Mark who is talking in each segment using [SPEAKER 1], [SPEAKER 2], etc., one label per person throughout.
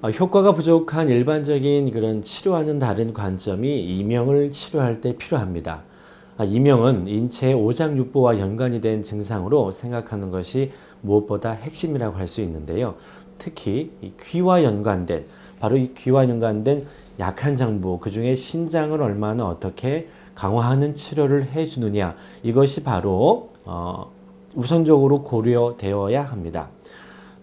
[SPEAKER 1] 어, 효과가 부족한 일반적인 그런 치료와는 다른 관점이 이명을 치료할 때 필요합니다. 아, 이명은 인체의 오장육부와 연관이 된 증상으로 생각하는 것이 무엇보다 핵심이라고 할 수 있는데요. 특히 이 귀와 연관된 바로 이 귀와 연관된 약한 장부 그 중에 신장을 얼마나 어떻게 강화하는 치료를 해주느냐 이것이 바로 어, 우선적으로 고려되어야 합니다.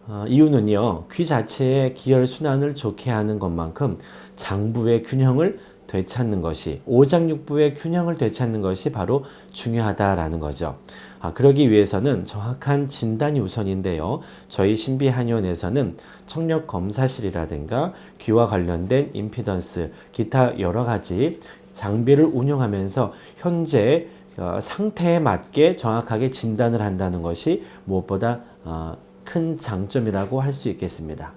[SPEAKER 1] 어, 이유는요, 귀 자체의 기혈 순환을 좋게 하는 것만큼 장부의 균형을 되찾는 것이, 오장육부의 균형을 되찾는 것이 바로 중요하다라는 거죠. 아, 그러기 위해서는 정확한 진단이 우선인데요. 저희 신비한의원에서는 청력 검사실이라든가 귀와 관련된 임피던스, 기타 여러 가지 장비를 운영하면서 현재 어, 상태에 맞게 정확하게 진단을 한다는 것이 무엇보다 어, 큰 장점이라고 할 수 있겠습니다.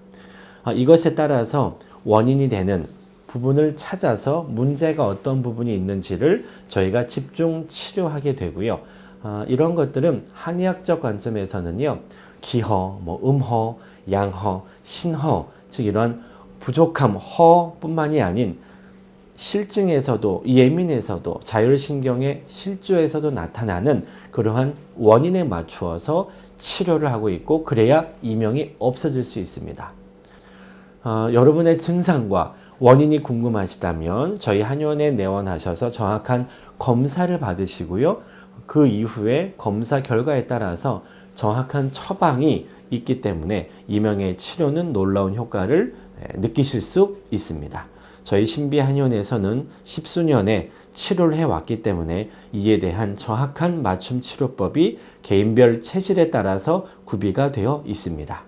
[SPEAKER 1] 아, 이것에 따라서 원인이 되는 부분을 찾아서 문제가 어떤 부분이 있는지를 저희가 집중 치료하게 되고요. 아, 이런 것들은 한의학적 관점에서는요, 기허, 뭐 음허, 양허, 신허, 즉 이런 부족함, 허뿐만이 아닌 실증에서도 예민에서도 자율신경의 실조에서도 나타나는 그러한 원인에 맞추어서 치료를 하고 있고 그래야 이명이 없어질 수 있습니다. 어, 여러분의 증상과 원인이 궁금하시다면 저희 한의원에 내원하셔서 정확한 검사를 받으시고요. 그 이후에 검사 결과에 따라서 정확한 처방이 있기 때문에 이명의 치료는 놀라운 효과를 에, 느끼실 수 있습니다. 저희 신비한의원에서는 십수년의 치료를 해왔기 때문에 이에 대한 정확한 맞춤 치료법이 개인별 체질에 따라서 구비가 되어 있습니다.